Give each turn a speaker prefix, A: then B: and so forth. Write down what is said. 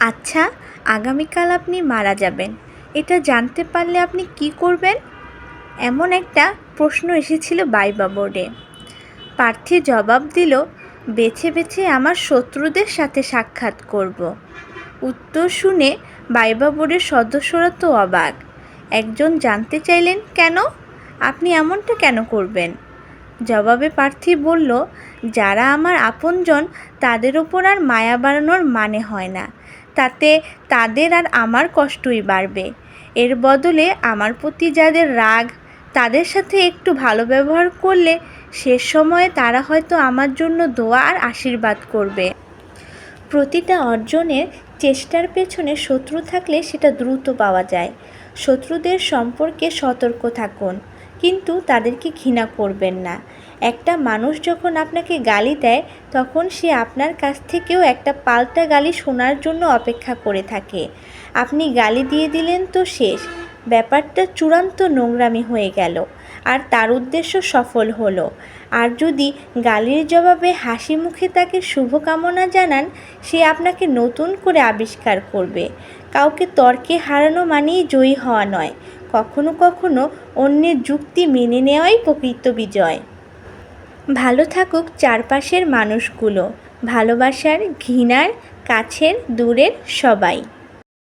A: আচ্ছা আগামীকাল আপনি মারা যাবেন। এটা জানতে পারলে আপনি কি করবেন? এমন একটা প্রশ্ন এসেছিল বাইবা বোর্ডে। প্রার্থী জবাব দিল, বেছে বেছে আমার শত্রুদের সাথে সাক্ষাৎ করব। উত্তর শুনে বাইবা বোর্ডের সদস্যরা তো অবাক। একজন জানতে চাইলেন কেন? আপনি এমনটা কেন করবেন? জবাবে প্রার্থী বলল, যারা আমার আপনজন, তাদের ওপর আর মায়া বাড়ানোর মানে হয় না। তাতে তাদের আর আমার কষ্টই বাড়বে। এর বদলে আমার প্রতি যাদের রাগ, তাদের সাথে একটু ভালো ব্যবহার করলে শেষ সময়ে তারা হয়তো আমার জন্য দোয়া আর আশীর্বাদ করবে। প্রতিটা অর্জনের চেষ্টার পেছনে শত্রু থাকলে সেটা দ্রুত পাওয়া যায়। শত্রুদের সম্পর্কে সতর্ক থাকুন। কিন্তু তাদেরকে ঘৃণা করবেন না। একটা মানুষ যখন আপনাকে গালি দেয়, তখন সে আপনার কাছ থেকেও একটা পাল্টা গালি শোনার জন্য অপেক্ষা করে থাকে। আপনি গালি দিয়ে দিলেন তো শেষ। ব্যাপারটা চূড়ান্ত নোংরামি হয়ে গেল, আর তার উদ্দেশ্য সফল হলো। আর যদি গালির জবাবে হাসি মুখে তাকে শুভকামনা জানান, সে আপনাকে নতুন করে আবিষ্কার করবে। কাউকে তর্কে হারানো মানেই জয়ী হওয়া নয়। কখনো কখনো অন্যের যুক্তি মেনে নেওয়াই প্রকৃত বিজয়। ভালো থাকুক চারপাশের মানুষগুলো, ভালোবাসার, ঘৃণার, কাছের, দূরের সবাই।